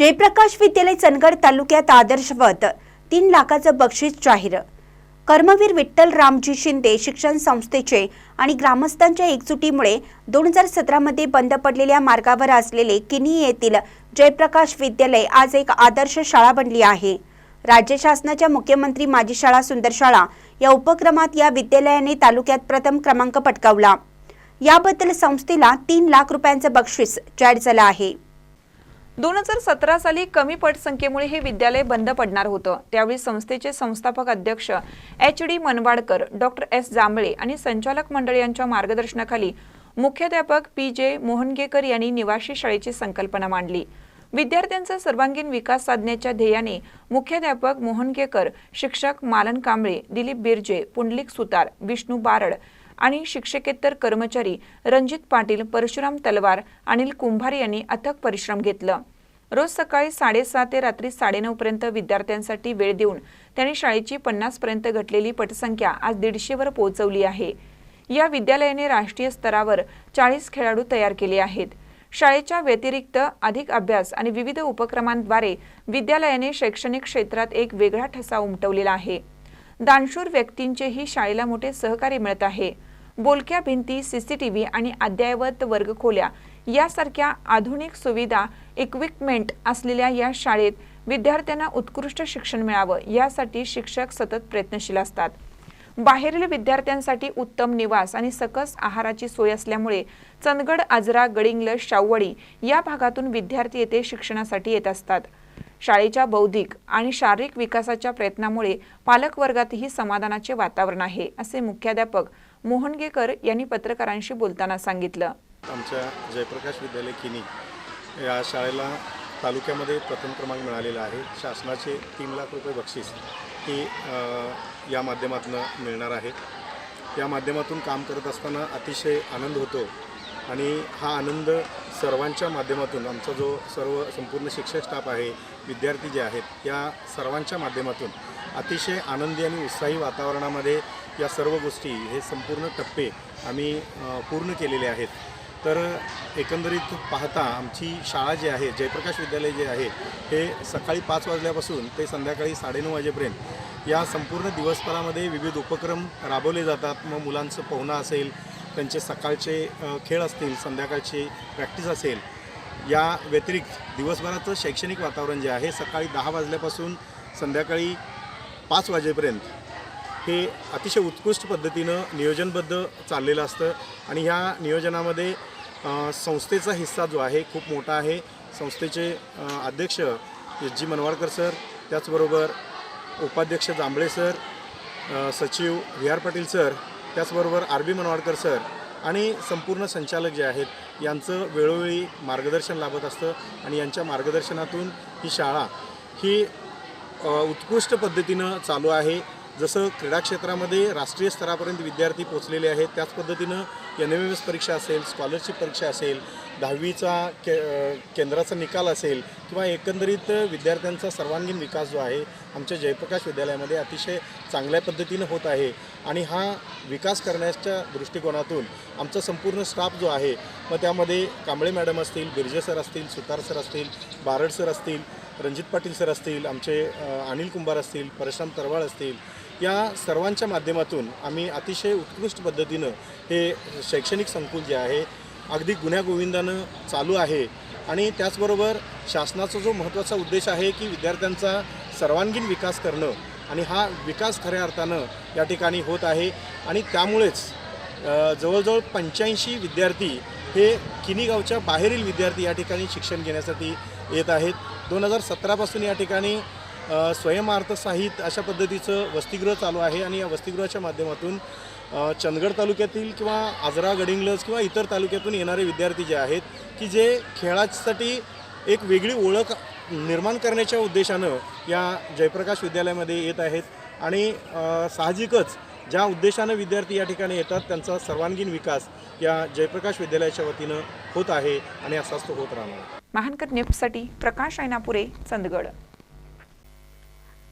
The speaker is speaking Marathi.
जयप्रकाश विद्यालय चंदगड तालुक्यात आदर्शवत तीन लाखाचं बक्षीस जाहीर. कर्मवीर विठ्ठल रामजी शिंदे शिक्षण संस्थेचे आणि ग्रामस्थांच्या एकजुटीमुळे दोन हजार सतरामध्ये बंद पडलेल्या मार्गावर असलेले किनी येथील जयप्रकाश विद्यालय आज एक आदर्श शाळा बनली आहे. राज्य शासनाच्या मुख्यमंत्री माझी शाळा सुंदर शाळा या उपक्रमात या विद्यालयाने तालुक्यात प्रथम क्रमांक पटकावला. याबद्दल संस्थेला तीन लाख रुपयांचं बक्षीस जाहीर झालं आहे. दोन हजार सतरा साली कमी पटसंख्येमुळे हे विद्यालय बंद पडणार होतं. त्यावेळी संस्थेचे संस्थापक अध्यक्ष H D Manwadkar doctor S Jambhale आणि संचालक मंडळ यांच्या मार्गदर्शनाखाली मुख्याध्यापक पी जे मोहनगेकर यांनी निवासी शाळेची संकल्पना मांडली. विद्यार्थ्यांचा सर्वांगीण विकास साधण्याच्या ध्येयाने मुख्याध्यापक मोहनगेकर शिक्षक मालन कांबळे दिलीप बिर्जे पुंडलिक सुतार विष्णू बारड आणि शिक्षकेतर कर्मचारी रणजित पाटील परशुराम तलवार अनिल कुंभार यांनी अथक परिश्रम घेतलं. रोज सकाळी साडेसहा ते रात्री साडेनऊ पर्यंत विद्यार्थ्यांसाठी वेळ देऊन त्यांनी शाळेची पन्नास पर्यंत घटलेली पटसंख्या आज दीडशेवर पोहोचवली आहे. या विद्यालयाने राष्ट्रीय स्तरावर चाळीस खेळाडू तयार केले आहेत. शाळेच्या व्यतिरिक्त अधिक अभ्यास आणि विविध उपक्रमांद्वारे विद्यालयाने शैक्षणिक क्षेत्रात एक वेगळा ठसा उमटवलेला आहे. दानशूर व्यक्तींचेही शाळेला मोठे सहकार्य मिळत आहे. बोलक्या भिंती सीसीटीव्ही आणि अद्ययावत वर्गखोल्या यासारख्या आधुनिक सुविधा इक्विपमेंट असलेल्या या शाळेत विद्यार्थ्यांना उत्कृष्ट शिक्षण मिळावं यासाठी शिक्षक सतत प्रयत्नशील असतात. बाहेरील विद्यार्थ्यांसाठी उत्तम निवास आणि सकस आहाराची सोय असल्यामुळे चंदगड आजरा गडिंगल शाहूवाडी या भागातून विद्यार्थी येथे शिक्षणासाठी येत असतात. शाळेच्या बौद्धिक आणि शारीरिक विकासाच्या प्रयत्नामुळे पालक वर्गातही समाधानाचे वातावरण आहे असे मुख्याध्यापक मोहनगेकर यांनी पत्रकारांशी बोलताना सांगितलं. आमच्या जयप्रकाश विद्यालय किनी या शाळेला तालुक्यामध्ये प्रथम क्रमांक मिळालेला आहे. शासनाचे तीन लाख रुपये बक्षीस ही या माध्यमातून मिळणार आहे. या माध्यमातून काम करत असताना अतिशय आनंद होतो आणि हा आनंद सर्वांच्या माध्यमातून आमचा जो सर्व संपूर्ण शिक्षक स्टाफ आहे विद्यार्थी जे आहेत या सर्वांच्या माध्यमातून अतिशय आनंदी आणि उत्साही वातावरणामध्ये या सर्व गोष्टी हे संपूर्ण टप्पे आम्ही पूर्ण केलेले आहेत. तर एकंदरीत पाहता आमची शाळा जी आहे जयप्रकाश विद्यालय जे आहे हे सकाळी पाच वाजल्यापासून ते संध्याकाळी साडेनऊ वाजेपर्यंत या संपूर्ण दिवसभरामध्ये विविध उपक्रम राबवले जातात. मग मुलांचं पोहणं असेल त्यांचे सकाळचे खेळ असतील संध्याकाळची प्रॅक्टिस असेल या व्यतिरिक्त दिवसभराचं शैक्षणिक वातावरण जे आहे सकाळी दहा वाजल्यापासून संध्याकाळी पाच वाजेपर्यंत हे अतिशय उत्कृष्ट पद्धतीनं नियोजनबद्ध चाललेलं असतं आणि ह्या नियोजनामध्ये संस्थेचा हिस्सा जो आहे खूप मोठा आहे. संस्थेचे अध्यक्ष एस जी मनवाडकर सर त्याचबरोबर उपाध्यक्ष जांभळे सर सचिव व्ही आर पाटील सर त्याचबरोबर आर बी मनवाडकर सर आणि संपूर्ण संचालक जे आहेत यांचं वेळोवेळी मार्गदर्शन लाभत असतं आणि यांच्या मार्गदर्शनातून ही शाळा ही उत्कृष्ट पद्धतीनं चालू आहे. जसं क्रीडा क्षेत्रामध्ये राष्ट्रीय स्तरापर्यंत विद्यार्थी पोचलेले आहेत त्याच पद्धतीनं एन एम एम एस परीक्षा असेल स्कॉलरशिप परीक्षा असेल दहावीचा के केंद्राचा निकाल असेल किंवा एकंदरीत विद्यार्थ्यांचा सर्वांगीण विकास जो आहे आमच्या जयप्रकाश विद्यालयामध्ये अतिशय चांगल्या पद्धतीनं होत आहे. आणि हा विकास करण्याच्या दृष्टिकोनातून आमचा संपूर्ण स्टाफ जो आहे मग त्यामध्ये कांबळे मॅडम असतील बिर्जे सर असतील सुतार सर असतील बारड सर असतील रणजित पाटील सर असतील आमचे अनिल कुंभार असतील परशुराम तरवाळ असतील या सर्वांच्या माध्यमातून आम्ही अतिशय उत्कृष्ट पद्धतीनं हे शैक्षणिक संकुल जे आहे अगदी गुण्यागोविंदानं चालू आहे. आणि त्याचबरोबर शासनाचा जो महत्त्वाचा उद्देश आहे की विद्यार्थ्यांचा सर्वांगीण विकास करणं आणि हा विकास खऱ्या अर्थानं या ठिकाणी होत आहे. आणि त्यामुळेच जवळजवळ पंच्याऐंशी विद्यार्थी हे किनी गावच्या बाहेरील विद्यार्थी या ठिकाणी शिक्षण घेण्यासाठी येत आहेत. दोन हजार सतरापासून या ठिकाणी स्वयंअर्थसहित अशा पद्धतीचं वसतिगृह चालू आहे आणि या वसतिगृहाच्या माध्यमातून चंदगड तालुक्यातील किंवा आजरा गडिंग्लज किंवा इतर तालुक्यातून येणारे विद्यार्थी जे आहेत की जे खेळासाठी एक वेगळी ओळख निर्माण करण्याच्या उद्देशानं या जयप्रकाश विद्यालयामध्ये येत आहेत. आणि साहजिकच ज्या उद्देशानं विद्यार्थी या ठिकाणी येतात त्यांचा सर्वांगीण विकास या जयप्रकाश विद्यालयाच्या वतीनं होत आहे आणि असाच तो होत राहणार महानकर निफ्टसाठी प्रकाश ऐनापुरे चंदगड.